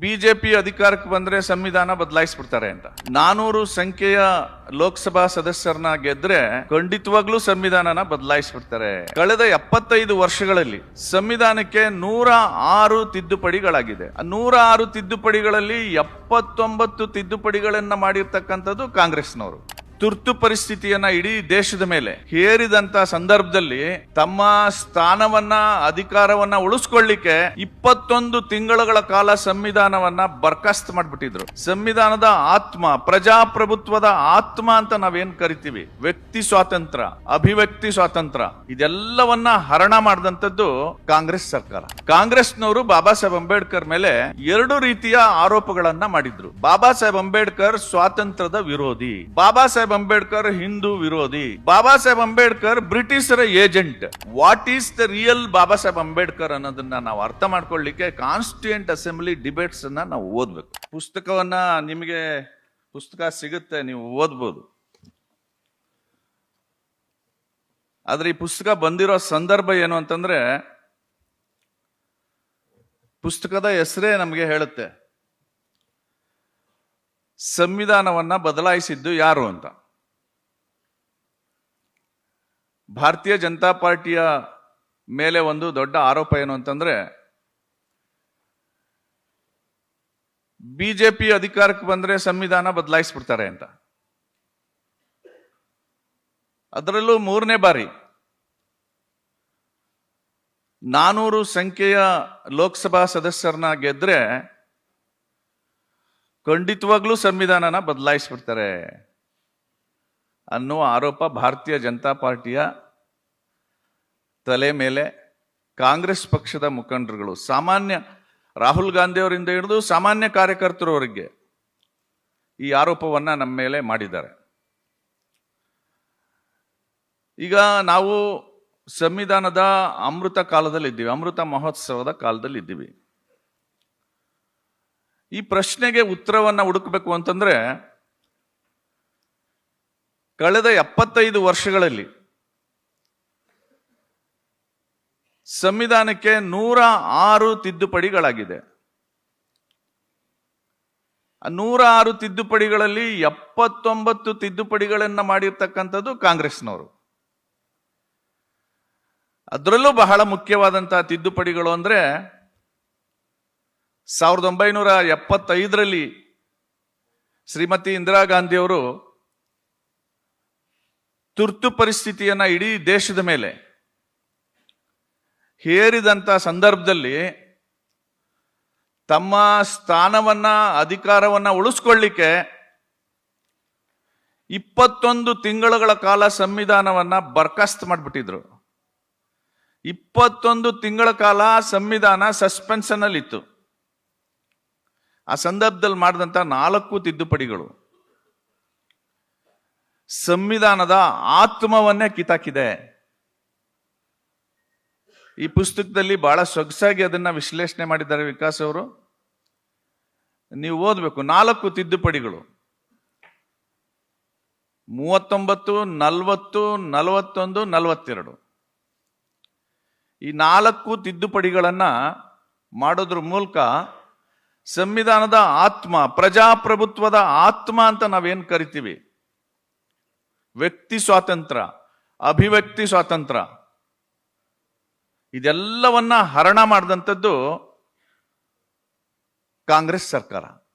BJP ಅಧಿಕಾರಕ್ಕೆ ಬಂದ್ರೆ ಸಂವಿಧಾನ ಬದಲಾಯಿಸ್ಬಿಡ್ತಾರೆ ಅಂತ. ನಾನೂರು ಸಂಖ್ಯೆಯ ಲೋಕಸಭಾ ಸದಸ್ಯರನ್ನ ಗೆದ್ರೆ ಖಂಡಿತವಾಗ್ಲೂ ಸಂವಿಧಾನನ ಬದಲಾಯಿಸ್ಬಿಡ್ತಾರೆ. ಕಳೆದ ಎಪ್ಪತ್ತೈದು ವರ್ಷಗಳಲ್ಲಿ ಸಂವಿಧಾನಕ್ಕೆ ನೂರ ಆರು ತಿದ್ದುಪಡಿಗಳಾಗಿದೆ. ನೂರ ಆರು ತಿದ್ದುಪಡಿಗಳಲ್ಲಿ ಎಪ್ಪತ್ತೊಂಬತ್ತು ತಿದ್ದುಪಡಿಗಳನ್ನ ಮಾಡಿರ್ತಕ್ಕಂಥದ್ದು ಕಾಂಗ್ರೆಸ್ನವರು. ತುರ್ತು ಪರಿಸ್ಥಿತಿಯನ್ನ ಇಡೀ ದೇಶದ ಮೇಲೆ ಹೇರಿದಂತ ಸಂದರ್ಭದಲ್ಲಿ ತಮ್ಮ ಸ್ಥಾನವನ್ನ, ಅಧಿಕಾರವನ್ನ ಉಳಿಸ್ಕೊಳ್ಳಿಕ್ಕೆ ಇಪ್ಪತ್ತೊಂದು ತಿಂಗಳುಗಳ ಕಾಲ ಸಂವಿಧಾನವನ್ನ ಬರ್ಖಾಸ್ತ್ ಮಾಡ್ಬಿಟ್ಟಿದ್ರು. ಸಂವಿಧಾನದ ಆತ್ಮ, ಪ್ರಜಾಪ್ರಭುತ್ವದ ಆತ್ಮ ಅಂತ ನಾವೇನ್ ಕರಿತೀವಿ? ವ್ಯಕ್ತಿ ಸ್ವಾತಂತ್ರ್ಯ ಅಭಿವ್ಯಕ್ತಿ ಸ್ವಾತಂತ್ರ್ಯ ಇದೆಲ್ಲವನ್ನ ಹರಣ ಮಾಡಿದಂಥದ್ದು ಕಾಂಗ್ರೆಸ್ ಸರ್ಕಾರ. ಕಾಂಗ್ರೆಸ್ನವರು ಬಾಬಾ ಸಾಹೇಬ್ ಅಂಬೇಡ್ಕರ್ ಮೇಲೆ ಎರಡು ರೀತಿಯ ಆರೋಪಗಳನ್ನ ಮಾಡಿದ್ರು. ಬಾಬಾ ಸಾಹೇಬ್ ಅಂಬೇಡ್ಕರ್ ಸ್ವಾತಂತ್ರ್ಯದ ವಿರೋಧಿ ಬಾಬಾ ಸಾಹೇಬ್ ಅಂಬೇಡ್ಕರ್ ಹಿಂದೂ ವಿರೋಧಿ. ಬಾಬಾ ಸಾಹೇಬ್ ಅಂಬೇಡ್ಕರ್ ಬ್ರಿಟಿಷರ agent. What is the real Baba Saheb Ambedkar ಅನ್ನೋದನ್ನ ನಾವು ಅರ್ಥ ಮಾಡ್ಕೊಳ್ಳಿಕ್ಕೆ ಕಾನ್ಸ್ಟಿಟ್ಯೂಂಟ್ ಅಸೆಂಬ್ಲಿ ಡಿಬೇಟ್ಸ್ ಅನ್ನ ನಾವು ಓದ್ಬೇಕು. ಪುಸ್ತಕವನ್ನ ನಿಮಗೆ ಪುಸ್ತಕ ಸಿಗುತ್ತೆ, ನೀವು ಓದ್ಬೋದು. ಆದ್ರೆ ಈ ಪುಸ್ತಕ ಬಂದಿರೋ ಸಂದರ್ಭ ಏನು ಅಂತಂದ್ರೆ, ಪುಸ್ತಕದ ಹೆಸರೇ ನಮಗೆ ಹೇಳುತ್ತೆ. ಸಂವಿಧಾನವನ್ನ ಬದಲಾಯಿಸಿದ್ದು ಯಾರು ಅಂತ. ಭಾರತೀಯ ಜನತಾ ಪಾರ್ಟಿಯ ಮೇಲೆ ಒಂದು ದೊಡ್ಡ ಆರೋಪ ಏನು ಅಂತಂದ್ರೆ, ಬಿಜೆಪಿ ಅಧಿಕಾರಕ್ಕೆ ಬಂದ್ರೆ ಸಂವಿಧಾನ ಬದಲಾಯಿಸ್ಬಿಡ್ತಾರೆ ಅಂತ. ಅದರಲ್ಲೂ ಮೂರನೇ ಬಾರಿ ನಾನೂರು ಸಂಖ್ಯೆಯ ಲೋಕಸಭಾ ಸದಸ್ಯರನ್ನ ಗೆದ್ರೆ ಖಂಡಿತವಾಗ್ಲೂ ಸಂವಿಧಾನನ ಬದಲಾಯಿಸ್ಬಿಡ್ತಾರೆ. ಅನ್ನುವ ಆರೋಪ ಭಾರತೀಯ ಜನತಾ ಪಾರ್ಟಿಯ ತಲೆ ಮೇಲೆ ಕಾಂಗ್ರೆಸ್ ಪಕ್ಷದ ಮುಖಂಡರುಗಳು, ಸಾಮಾನ್ಯ ರಾಹುಲ್ ಗಾಂಧಿಯವರಿಂದ ಹಿಡಿದು ಸಾಮಾನ್ಯ ಕಾರ್ಯಕರ್ತರವರಿಗೆ ಈ ಆರೋಪವನ್ನ ನಮ್ಮ ಮೇಲೆ ಮಾಡಿದ್ದಾರೆ. ಈಗ ನಾವು ಸಂವಿಧಾನದ ಅಮೃತ ಕಾಲದಲ್ಲಿ ಇದ್ದೀವಿ, ಅಮೃತ ಮಹೋತ್ಸವದ ಕಾಲದಲ್ಲಿ ಇದ್ದೀವಿ. ಈ ಪ್ರಶ್ನೆಗೆ ಉತ್ತರವನ್ನು ಹುಡುಕಬೇಕು ಅಂತಂದ್ರೆ ಕಳೆದ ಎಪ್ಪತ್ತೈದು ವರ್ಷಗಳಲ್ಲಿ ಸಂವಿಧಾನಕ್ಕೆ ನೂರ ಆರು ತಿದ್ದುಪಡಿಗಳಾಗಿದೆ. ನೂರ ಆರು ತಿದ್ದುಪಡಿಗಳಲ್ಲಿ ಎಪ್ಪತ್ತೊಂಬತ್ತು ತಿದ್ದುಪಡಿಗಳನ್ನ ಮಾಡಿರ್ತಕ್ಕಂಥದ್ದು ಕಾಂಗ್ರೆಸ್ನವರು. ಅದರಲ್ಲೂ ಬಹಳ ಮುಖ್ಯವಾದಂತಹ ತಿದ್ದುಪಡಿಗಳು ಅಂದ್ರೆ ಸಾವಿರದ ಒಂಬೈನೂರ ಎಪ್ಪತ್ತೈದರಲ್ಲಿ ಶ್ರೀಮತಿ ಇಂದಿರಾ ಗಾಂಧಿಯವರು ತುರ್ತು ಪರಿಸ್ಥಿತಿಯನ್ನು ಇಡೀ ದೇಶದ ಮೇಲೆ ಹೇರಿದಂಥ ಸಂದರ್ಭದಲ್ಲಿ ತಮ್ಮ ಸ್ಥಾನವನ್ನು, ಅಧಿಕಾರವನ್ನು ಉಳಿಸ್ಕೊಳ್ಳಿಕ್ಕೆ ಇಪ್ಪತ್ತೊಂದು ತಿಂಗಳುಗಳ ಕಾಲ ಸಂವಿಧಾನವನ್ನು ಬರ್ಖಾಸ್ತ್ ಮಾಡಿಬಿಟ್ಟಿದ್ರು. ಇಪ್ಪತ್ತೊಂದು ತಿಂಗಳ ಕಾಲ ಸಂವಿಧಾನ ಸಸ್ಪೆನ್ಷನ್ ಅಲ್ಲಿ ಇತ್ತು ಆ ಸಂದರ್ಭದಲ್ಲಿ ಮಾಡಿದಂಥ ನಾಲ್ಕು ತಿದ್ದುಪಡಿಗಳು. ಸಂವಿಧಾನದ ಆತ್ಮವನ್ನೇ ಕಿತಾಕಿದೆ. ಈ ಪುಸ್ತಕದಲ್ಲಿ ಬಹಳ ಸೊಗಸಾಗಿ ಅದನ್ನ ವಿಶ್ಲೇಷಣೆ ಮಾಡಿದ್ದಾರೆ ವಿಕಾಸ್ ಅವರು. ನೀವು ಓದಬೇಕು, ನಾಲ್ಕು ತಿದ್ದುಪಡಿಗಳು. ಮೂವತ್ತೊಂಬತ್ತು, ನಲವತ್ತು, ನಲವತ್ತೊಂದು, ನಲವತ್ತೆರಡು. ಈ ನಾಲ್ಕು ತಿದ್ದುಪಡಿಗಳನ್ನ ಮಾಡೋದ್ರ ಮೂಲಕ ಸಂವಿಧಾನದ ಆತ್ಮ, ಪ್ರಜಾಪ್ರಭುತ್ವದ ಆತ್ಮ ಅಂತ ನಾವೇನು ಕರಿತೀವಿ? ವ್ಯಕ್ತಿ ಸ್ವಾತಂತ್ರ್ಯ ಅಭಿವ್ಯಕ್ತಿ ಸ್ವಾತಂತ್ರ್ಯ ಇದೆಲ್ಲವನ್ನ ಹರಣ ಮಾಡಿದಂಥದ್ದು ಕಾಂಗ್ರೆಸ್ ಸರ್ಕಾರ.